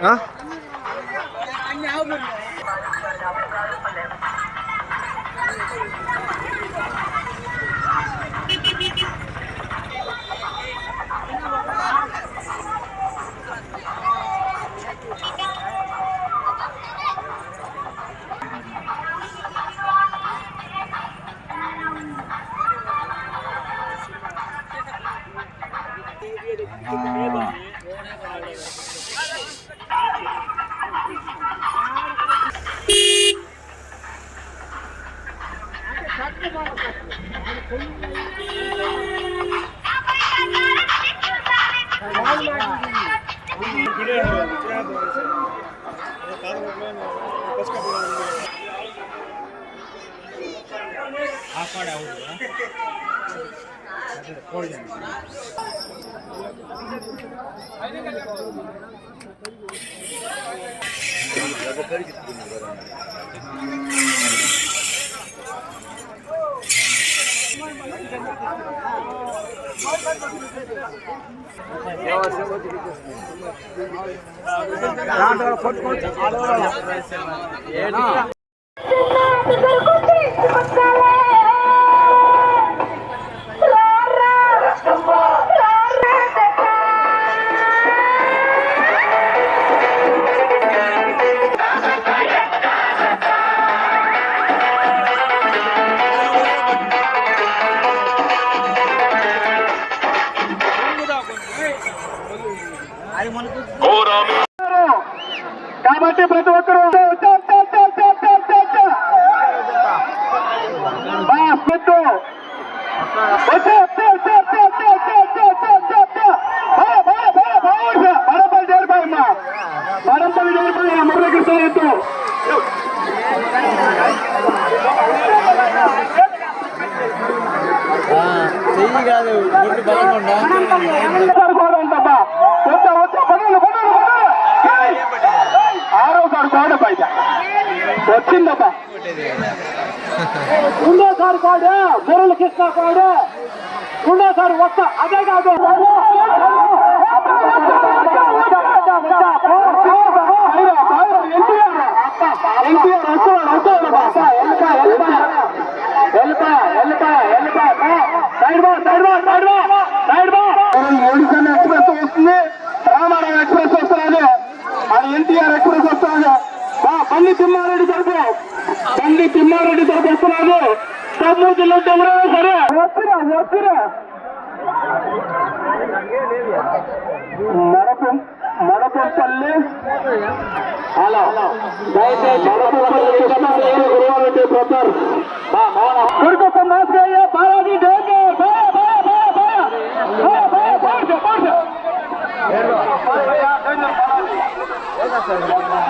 hả? सल जजरी ఏడు పనులు ఏయ్! ఏయ్! ఆరో సారి కోడ బయట వచ్చిందమ్మా రెండోసారి కోడే మురళి కృష్ణ కోడే ఉండే సార్ వస్తా అదే కాదు. ఎక్స్ప్రెస్ వస్తుంది రామారావు ఎక్స్ప్రెస్ వస్తున్నది అది ఎన్టీఆర్ ఎక్స్ప్రెస్ వస్తున్నది బండి తిమ్మారెడ్డి తరపు బండి తిమ్మారెడ్డి తరపు వస్తున్నది కర్నూలు జిల్లా సరే వస్తున్నా వస్తున్నా మరపం మరపంపల్లి హలో దయచేసి మరపంపల్లి ప్రొఫెసర్ కొడుకు మాస్కయ్య బాలాజీ డేకే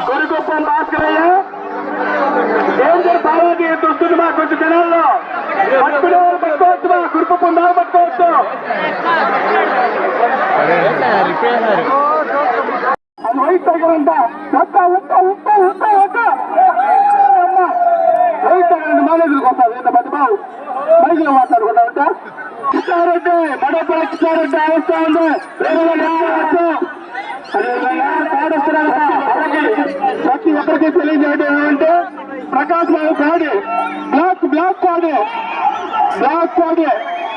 కొడుకుప్పం భాస్కరయ్య డేంజర్ బాలాజీ దుస్తులు మా కొంచెం జనాల్లో పట్టుకునేవారు వాళ్ళు పట్టుకోవచ్చు అది వైట్ తగ్గరంట ఒక్క ఒక్క ఒక్క ఒక్క ఒక్క వైట్ మేనేజర్కి వస్తారు ఎంత బాబు? మాట్లాడుకుంటా ఉంటా? కిషారెడ్డి మడపల్లి కిషారెడ్డి వస్తా ఉంది. ప్రతి ఒక్కరికి తెలియజేయడం ఏంటంటే ప్రకాశ్ బాబు కాడి. బ్లాక్ బ్లాక్ కాడి. బ్లాక్ కాడి.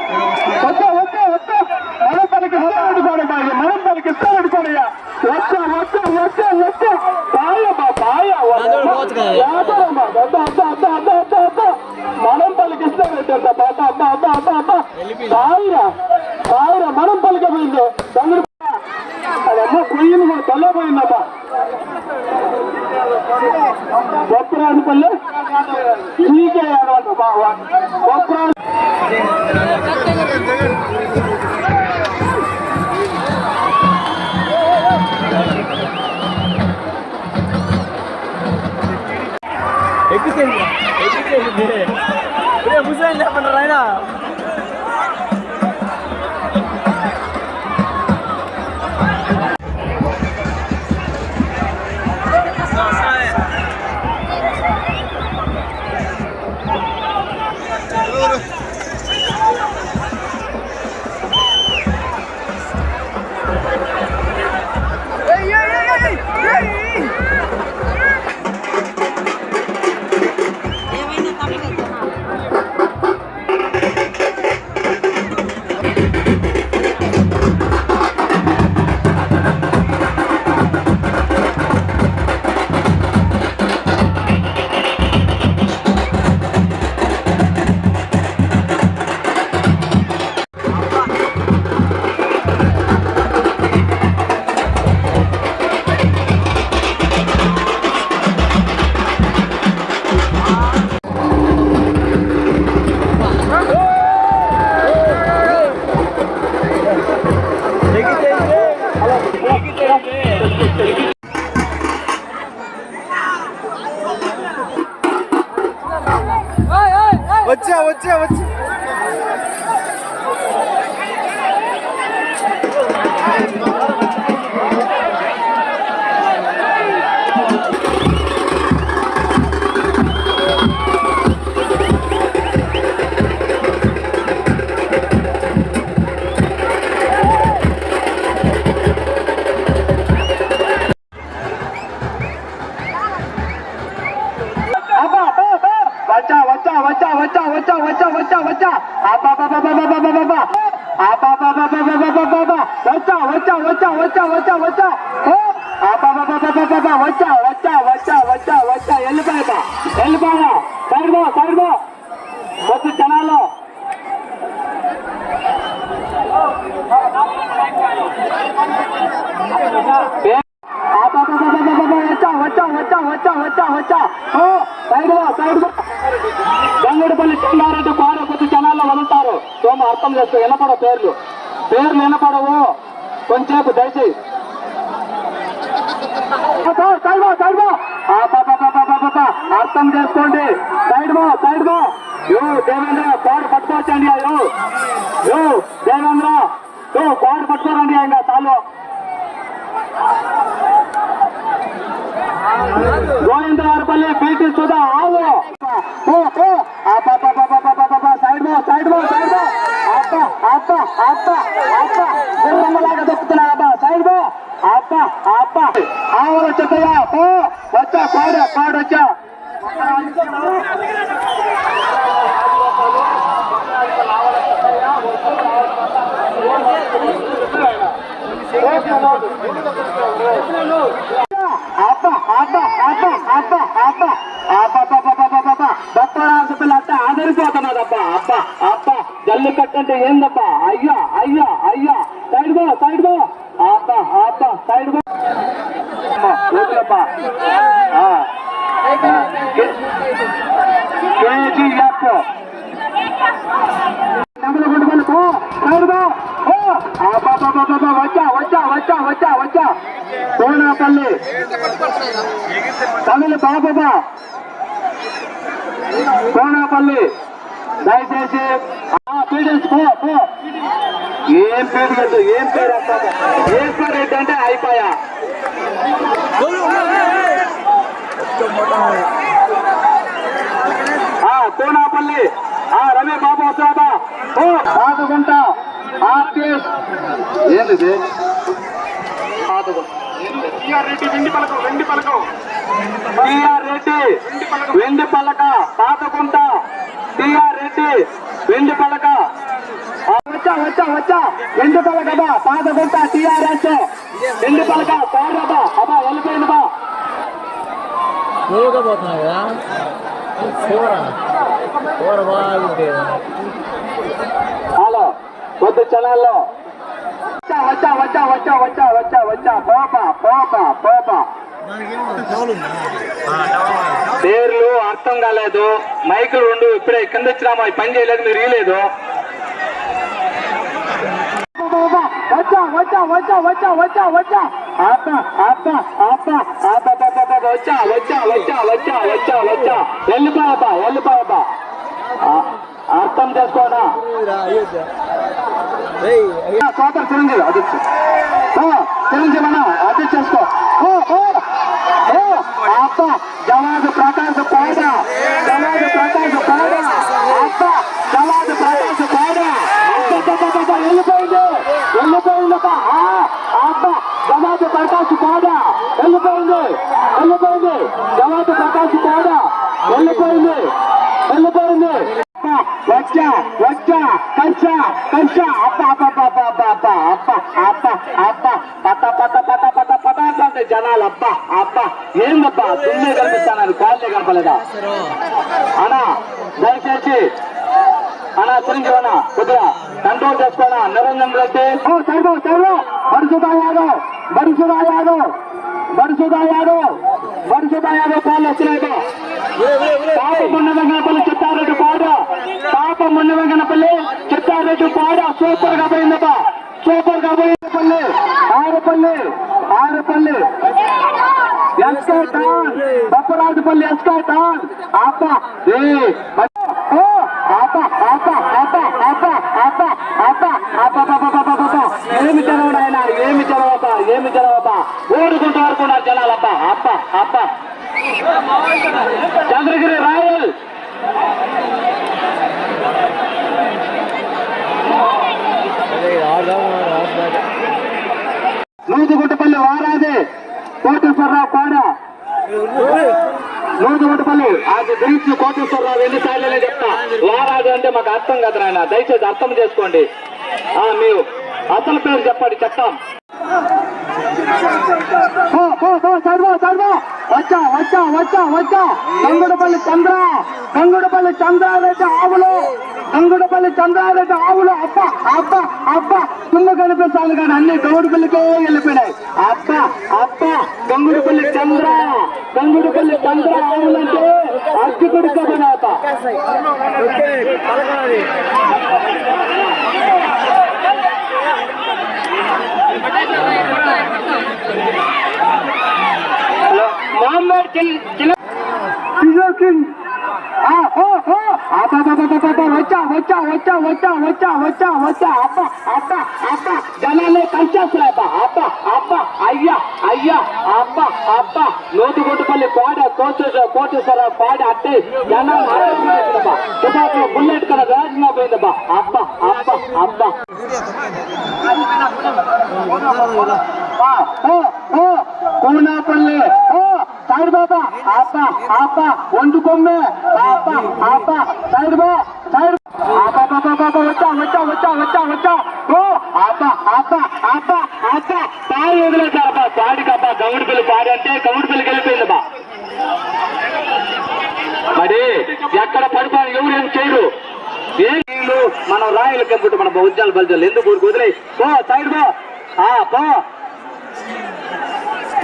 వద్దు వద్దు వద్దు మనంపలికి హోదాడుకోండి మనంపలికి ఇస్తారనుకోండి వద్దు వద్దు వద్దు వద్దు పాయమ్మా పాయ వ్యాపారమ్మా వద్ద అద్ద అద్ద అద్ద అద్ద అద్ద మనం పలికి ఇస్తారంటే అద్ద అద్ద అద్ద అద్ద అద్ద సాయిరా సాయిరా మనం పలికపోయింది తండ్రి అదమ్మ పొయ్యింది కూడా తల్లే పోయిందమ్మా బొప్పరాజుపల్లి శ్రీకే అనమాట బాబా బొప్పరాజు এদিকে এদিকে বুঝলেন আপনারা না 我这我这 వచ్చా వచ్చా వచ్చా వచ్చా వచ్చా వచ్చా ఓ, అబ్బా, అబ్బా, అబ్బా, అబ్బా, అబ్బా, వచ్చా వచ్చా వచ్చా వచ్చా వచ్చా వెళ్ళిపోయా వెళ్ళిపోయా సైడ్ పో సైడ్ పో వచ్చి జనాలు అబ్బా, అబ్బా, అబ్బా, అబ్బా, అబ్బా, వచ్చా వచ్చా వచ్చా వచ్చా వచ్చా వచ్చా ఓ, సైడ్ పో సైడ్ పో గంగుడిపల్లి చెన్నారెడ్డి పాడ కొద్ది సోమ అనుంటారు సోమ అర్థం చేస్తూ వినపడ పేర్లు. పేర్లు వినపడవు. కొంచెంసేపు దయచేయి. అర్థం చేసుకోండి. సైడ్ బా సైడ్ బా యూ దేవేంద్ర కోడు పట్టుకోవచ్చండి యో యో దేవేంద్ర. యూ కోడు పట్టుకోరండి ఆయన చాలు. గోవింద్ర గారి పల్లి బీటీ సుధా ఆవు అమ్మా సైడ్ బా సైడ్ బా అత్త అత్త అత్త అత్త గుర్రమ్మలాగా దొక్కుతున్నా అబ్బా సైడ్ బా అత్త అత్త ఆవుల చెత్తగా పో. వచ్చా పాడ పాడొచ్చా అబ్బా అబ్బా అబ్బా అబ్బా అబ్బా అబ్బా అబ్బా అదిరిపోతున్నదప్ప అప్ప అప్ప జల్లు కట్టంటే ఏందప్ప అయ్యా అయ్యా అయ్యా. సైడ్ గో సైడ్ గో అప్ప అప్ప సైడ్ గో ఓకేప్ప కేజీఎఫ్ డబ్బులు కొట్టుకొని పో సైడ్ గో వచ్చా వచ్చా వచ్చా వచ్చా వచ్చా. కోనాపల్లి. తమిళ బాబా కోనాపల్లి. దయచేసి ఏం పేరు లేదు ఏం పేరు ఏం పేరు ఏంటంటే అయిపోయా. ఆ కోనాపల్లి. ఆ రవి బాబు వస్తాబా ఓ పాతగుంట ఆర్టిస్ట్ ఏంది పాతగుంట టిఆర్ రెడ్డి వెండి పలకం వెండి పలకం. రెడ్డి వెండి పలక పాతకుంట టిఆర్ రెడ్డి వెండి పలక. వచ్చా వచ్చా వచ్చా. వెండి పలక బా పాతకుంట టిఆర్ఎస్ వెండి పలక సార్ బా అబ్బా వెళ్ళిపోయింది బా. కదా కూర కూర హలో కొద్ది క్షణాల్లో. వచ్చా వచ్చా వచ్చా వచ్చా వచ్చా వచ్చా వచ్చా పోపా పోపా పోపా. పేర్లు అర్థం కాలేదు. మైకులు రెండు ఇప్పుడే కింద వచ్చినామా ఈ పని చేయలేదు మీరు ఇయలేదు వచ్చా వచ్చా వచ్చా వచ్చా వచ్చా వచ్చా వచ్చా వచ్చా వచ్చా అర్థం చేసుకోనా సోదరు చిరంజీవి అది చిరంజీవి అన్న అది చేసుకో. ఓ ఓ ఓ అబ్బ జవాదు ప్రకాశ్ కోడ జవాదు ప్రకాశ్ కోడ అబ్బ జవాదు ప్రకాశ్ కోడ అబ్బబ్బబ్బబ్బ, వెళ్ళిపోయింది వెళ్ళిపోయిందబ్బ అబ్బ జవాదు ప్రకాశ్ కోడ వెళ్ళిపోయింది వెళ్ళిపోయింది జవాదు ప్రకాశ్ కోడ వెళ్ళిపోయింది వెళ్ళిపోయింది అబ్బా, వచ్చా వచ్చా కచ్చా కచ్చా అప్ప అప్ప అప్ప అప్ప అప్ప అప్ప అప్ప అప్ప పత పత పత పత పత అంటే జనాలు అబ్బా అబ్బా ఏందబ్బా తుమ్మే కనిపిస్తాను కాళ్ళే కనపలేదా అనా దయచేసి అనా చిరంజీవన కొద్దిగా కంట్రోల్ చేసుకోనా? నిరంజన్ రెడ్డి. ఓ సైడు సైడు యాదవ్ బరుసుదా యాదవ్ బరుసుదా యాదవ్ బరుసుదా యాదవ్ కాళ్ళు వచ్చినాయి బా. పాప మొన్నవెంగనపల్లి చిత్తారెడ్డి పాడ. పాప మొన్నవెంగనపల్లి చిత్తారెడ్డి పాడ. సూపర్గా పోయిందబ్బా. సూపర్గా పోయింది పల్లి. ఆరుపల్లి ఎస్కే టాన్ బొప్పరాజుపల్లి ఎస్కే టాన్ అప్ప ఏ ఏమి చదవడం ఆయన ఏమి చదవత ఏమి చదవత ఓడుకుంటూ వరకున్నారు జనాలప్ప అప్ప అప్ప చంద్రగిరి రాయల్ ఆడదాం నూతుగుంటపల్లి వారాది కోటేశ్వరరావు కోడ. నూతుగుంటపల్లి అది గురించి కోటేశ్వరరావు ఎన్నిసార్లు చెప్తా. వారాది అంటే మాకు అర్థం కదా ఆయన దయచేసి అర్థం చేసుకోండి. ఆ, మీరు అసలు పేరు చెప్పండి చెప్తాం. చదువు, చదువు. వచ్చా వచ్చా వచ్చా వచ్చా. గంగుడపల్లి చంద్ర గంగుడపల్లి చంద్రారెడ్డి ఆవులు. అంగుడపల్లి చంద్రారెడ్డి ఆవులు అబ్బ అబ్బ అబ్బ తుమ్ము కనిపిస్తాను కానీ అన్ని గౌడుపల్లికే వెళ్ళిపోయినాయి. అబ్బ అబ్బ గంగుడుపల్లి చంద్ర గంగుడుపల్లి చంద్ర ఆవులంటే అర్జుకుడి కబనాత ఓకే పలకాలి మహమ్మద్ వచ్చా వచ్చా వచ్చా వచ్చా వచ్చా వచ్చా వచ్చా అబ్బ అబ్బ అబ్బ జనాలే కలిసేస్తున్నాయి అబ్బ అబ్బ అబ్బ అయ్యా అయ్యా అబ్బ అబ్బ నోటుగొట్టుపల్లి కోట కోటేశ్వర కోటేశ్వర కోట అట్టే జనాలు ఆరోగ్యమా తుపాకు బుల్లెట్ కదా వేగంగా పోయిందబ్బా అబ్బ అబ్బ అబ్బ ఆ, ఓ, ఓ, కూనాపల్లి ఓ సైడ్ బాబా ఆప ఆప ఒండు కొమ్మె ఆప ఆప సైడ్ బా సైడ్ ఆప వచ్చా వచ్చా వచ్చా వచ్చా వచ్చా ఓ ఆప ఆప ఆప ఆప పాడి వదిలేసారబ్బా పాడికబ్బా గౌడి పిల్లి పాడి అంటే గౌడి పిల్లికి వెళ్ళిపోయిందబ్బా మరి ఎక్కడ పడిపోయి ఎవరు ఏం చేయరు. ఏం మనం రాయలు కంపుట్టు మన ఉద్యాలు బలిజాలు ఎందుకు ఊరికి వదిలే పో సైడ్ పో ఆ పో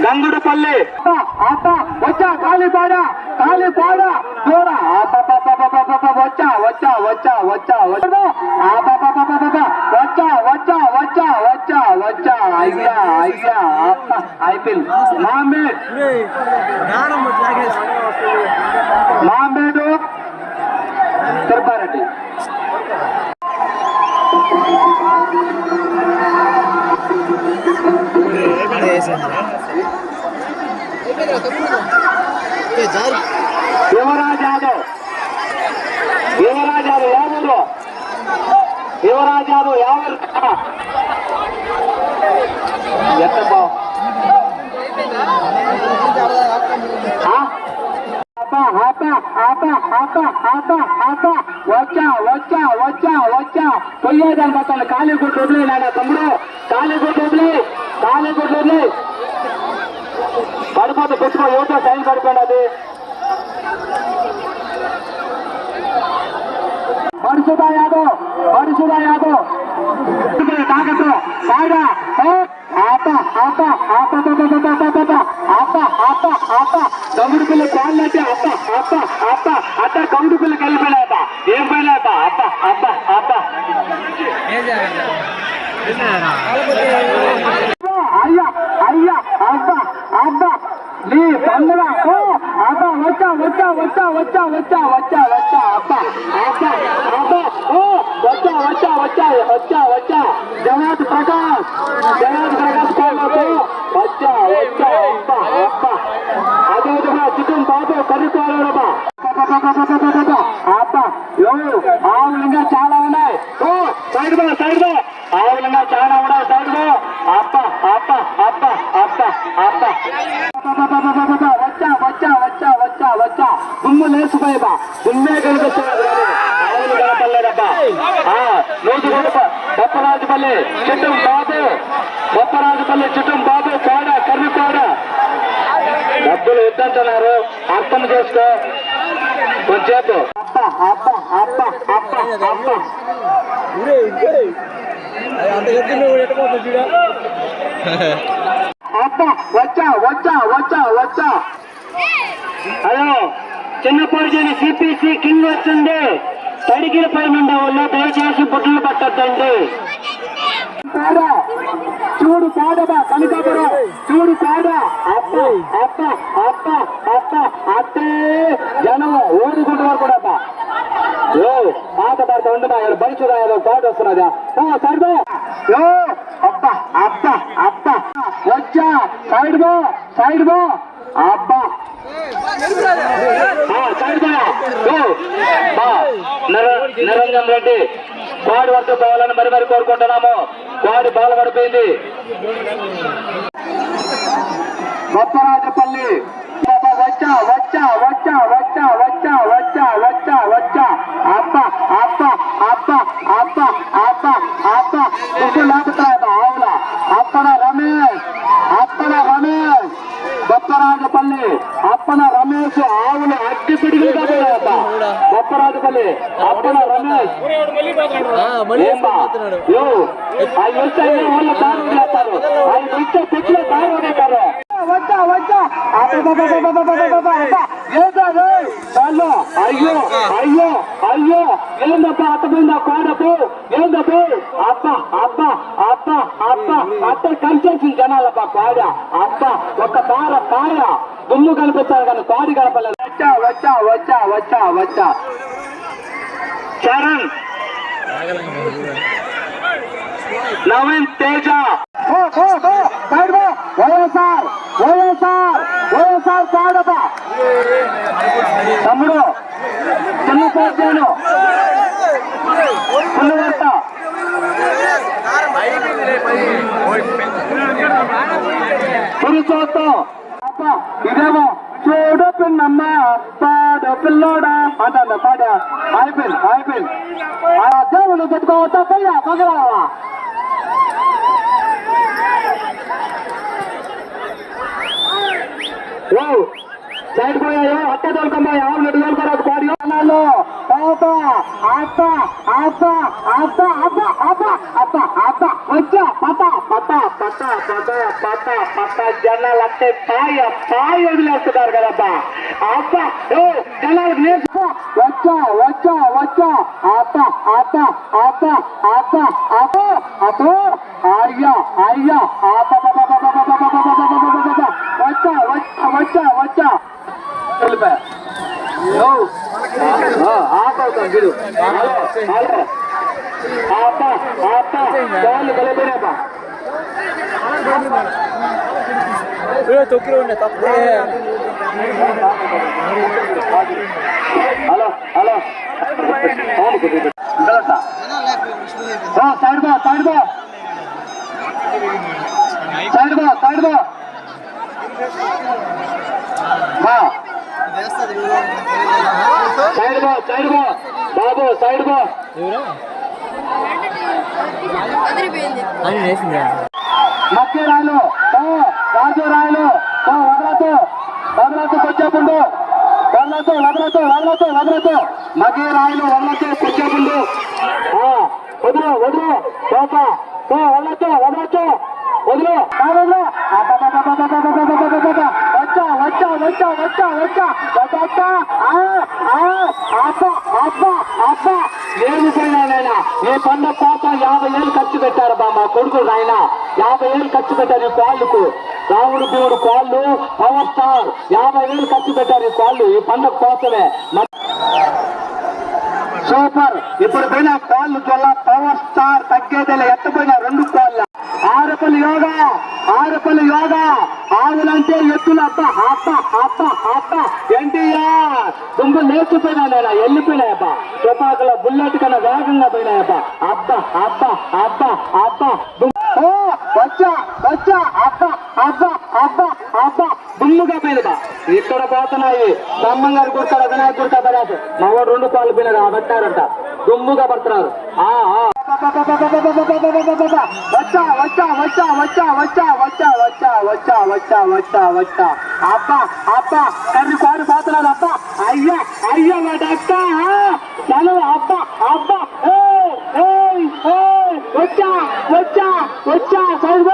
గంగుడుపల్లి. వచ్చా కాళీపాడ కాళీపాడ దూర వచ్చా వచ్చా వచ్చా వచ్చా వచ్చా. వచ్చా వచ్చా వచ్చా వచ్చా వచ్చా. అయ్యా అయ్యా అయిపోయింది మామేడ్ జ్ఞానం లాగేసి మామేడు చేశాను యువరాజ్ యాదవ్. యువరాజ్ యాదవ్ యాదవ్ యువరాజ్ యాదవ్ యాదవ్. ఎంత బావు ఆట ఆట ఆట ఆట ఆట వచ్చా వచ్చా వచ్చా వచ్చా. పొయ్యేదాన్ని మొత్తం. కాళీగుడ్డు వదిలేనా తమ్ముడు. కాళీగుడ్డు వదిలే ఖాళీ గుడ్లు వదిలే పడిపోతే పుచ్చుకో యువత సైన్ పడిపోయింది అది పరిశుధ యాదవ్ పరిశుధ యాదవ్. తాకట్టు బాగా ఆప ఆప ఆప ఆప ఆప ఆప గౌడు పిల్ల కాళ్ళంటే అప్ప అప్ప అప్ప అత్త గౌడు పిల్ల వెళ్ళిపోయినాయట ఏం పోయినాయట? అప్ప అప్ప అప్ప ஐயா ஐயா அப்பா அப்பா நீ பண்ணடா ஓ அப்பா வச்சா வச்சா வச்சா வச்சா வச்சா வச்சா வச்சா அப்பா அப்பா அப்பா ஓ வச்சா வச்சா வச்சா வச்சா வச்சா ஜனாத் பிரகாஷ் ஜனாத் பிரகாஷ் கோலா வச்சா வச்சா చిట్టం బాబు బొప్పరాజుపల్లి చిట్టం బాబు కోడ కర్మి కోడ. డబ్బులు ఇద్దంటున్నారు. అర్థం చేసుకో. అప్ప వచ్చా వచ్చా వచ్చా వచ్చా. హలో. చిన్నపాడుచేరి సిపిసి కింగ్ వచ్చింది. తడికిల పైన ఉన్న దయచేసి బుట్టలు పట్టద్దండి. చూడు కాడబా కనకాపురం చూడు కాడ అప్ప అప్ప అత్త అత్త అత్తే జనం ఓడుకుంటున్నారు కూడా అత్త పాత పడత ఉండమా ఇక్కడ బయట రాయాలో పాట వస్తున్నదా. సరిపో ఏ అబ్బా అబ్బా అబ్బా. వచ్చా సైడ్ బో సైడ్ బో అబ్బా. నిరంజన్ రెడ్డి వాడు వరకు పోవాలని మరి మరి కోరుకుంటున్నాము. కోడి బాల పడిపోయింది గొప్పరాజపల్లి వచ్చా వచ్చా వచ్చా వచ్చా వచ్చా వచ్చా వచ్చా వచ్చా. అప్ప అప్ప అప్ప అప్ప అప్ప అప్ప దుడ్డు లేపుతాయట ఆవుల. అప్పన రమేష్ అప్పన రమేష్. గొప్పరాజపల్లి అప్పన రమేష్ ఆవులు అట్టి పిడుగులుగా పోయాట గొప్పరాజుపల్లి అప్పన రమేష్. అవి వస్తే ఊళ్ళో దారి చేస్తారు అవి వస్తే కుట్టులో வச்சா வச்சா ஏதோ ஐயோ ஐயோ ஐயோ எழுந்தப்பா அத்த போய் நான் கோட போ எழுந்த போ அப்பா அப்பா அப்பா அப்பா అత్త కంచేసి జనాలప్ప పాడ అత్త ఒక పార పార దుమ్ము కనిపిస్తారు కానీ పాడి కనపడలేదు వచ్చా వచ్చా వచ్చా వచ్చా వచ్చా చరణ్ నవీన్ తేజ. వైఎస్ఆర్ వైఎస్ఆర్ వైఎస్ఆర్ కాడప తమ్ముడు చిన్న పోతాను పుల్లవర్త పురుషోత్తం ఇదేమో. చూడు పిన్నమ్మ పాడ పిల్లోడా. అంట పాడ. అయిపోయింది అయిపోయింది ఆ దేవుడు పెట్టుకోవచ్చా పోయా పగలవా? அப்பா அப்பா வச்சா பாத்தா பாத்தா பாத்தா பாத்தா பாத்தா பாத்தா ஜன்னல் அட்டை பாய பாயதுல இருக்குதார்கள் அப்பா அப்பா ஓ ஜன்னல் நேசா வச்சா வச்சா வச்சா அப்பா அப்பா அப்பா அப்பா அப்பா அப்போ ஐயா ஐயா அப்பா பாப்பா சொல்லுப்ப அப்பா அப்பா கால் கலப்பினப்பா ஏ தொக்கிறவனே தப்பு ஹலோ ஹலோ ஆ சைடு பா சைடு பா சைடு பா சைடு பா பா சைடு பா சைடு பா பாபு சைடு பா తో రాజు. రాయలు తో వదలతో వదలతో కొచ్చేపుండు వదలతో వదలతో వదలతో వదలతో మగ్గి రాయలు వదలతో కొచ్చేపుండు వదులు వదులు. తో వదలతో వదలతో వదులు కాదు వచ్చా వచ్చా వచ్చా వచ్చా వచ్చా. వచ్చా అబ్బా అబ్బా అబ్బా. ఏమి పోయినా ఈ పండ పాప యాభై ఏళ్ళు ఖర్చు పెట్టారు బా మా కొడుకులు నాయన యాభై ఏళ్ళు ఖర్చు పెట్టారు ఈ కాళ్ళకు. రాముడు దేవుడు కాళ్ళు పవర్ స్టార్. యాభై ఏళ్ళు ఖర్చు పెట్టారు ఈ కాళ్ళు. ఈ పండగ కోసమే. సూపర్. ఇప్పుడు పోయిన కాళ్ళు వల్ల పవర్ స్టార్ తగ్గేదిలే. ఎత్తపోయిన రెండు కాళ్ళ. ఆరపల్లి యోగా ఆరపల్లి యోగా. ఆవులంటే ఎత్తులు అప్ప అప్ప అప్ప అప్ప ఎన్టీఆర్ దుమ్ము లేచిపోయినా నేను వెళ్ళిపోయినాయప్ప తుపాకుల బుల్లెట్ కన్నా వేగంగా పోయినాయప్ప అబ్బ అబ్బ అబ్బ అబ్బ ఓ, వచ్చా వచ్చా అబ్బ అబ్బ అబ్బ అబ్బ దుమ్ముగా పోయింది ఇక్కడ పోతున్నాయి. బ్రహ్మంగారి గుర్తాడ వినాయక గుర్తా పడాసు మా వాడు రెండు పాలు పోయినారు ఆ పెట్టారంట. దుమ్ముగా పడుతున్నారు. ఆ, ఆ. వచ్చా వచ్చా వచ్చా వచ్చా వచ్చా వచ్చా వచ్చా వచ్చా వచ్చా వచ్చా వచ్చా అబ్బా అబ్బా కర్రీ పాడు పోతున్నారు అబ్బా అయ్యా అయ్యా వాడక్క చలో అబ్బా అబ్బా ఏయ్, ఏయ్, ఏయ్, వచ్చా వచ్చా వచ్చా సైడ్గో అబ్బా అబ్బా